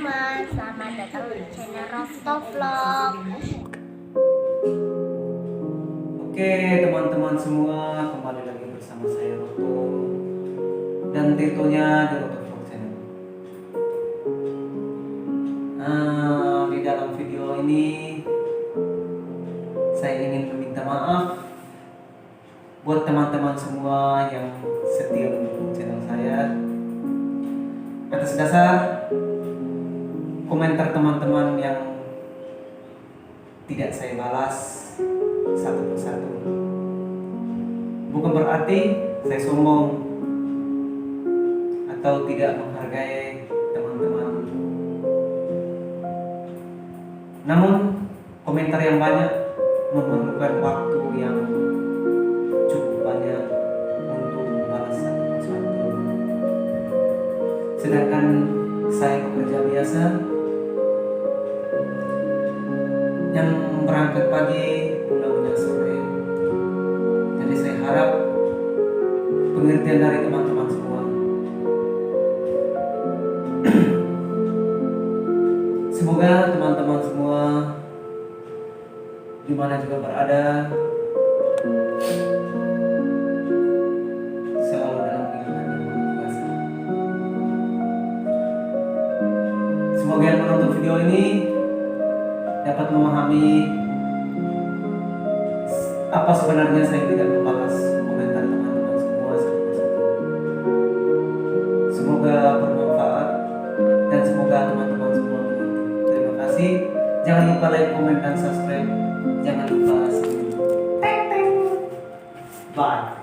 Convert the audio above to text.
teman-teman, selamat datang di channel Rafto Vlog. Oke teman-teman semua kembali lagi bersama saya Roto dan tentunya di Roto Vlog Channel. Nah, di dalam video ini saya ingin meminta maaf buat teman-teman semua yang setia mendukung channel saya atas dasar komentar teman-teman yang tidak saya balas satu persatu. Bukan berarti saya sombong atau tidak menghargai teman-teman. Namun komentar yang banyak memerlukan waktu yang cukup banyak untuk membalas satu persatu. Sedangkan saya pekerja biasa yang berangkat pagi pulangnya sore. Jadi saya harap pengertian dari teman-teman semua. Semoga teman-teman semua di mana juga berada yang. Semoga yang menonton video ini dapat memahami apa sebenarnya saya tidak membalas komentar teman-teman semua semoga bermanfaat dan semoga teman-teman semua terima kasih. Jangan lupa like comment dan subscribe. Jangan lupa teng teng. Bye.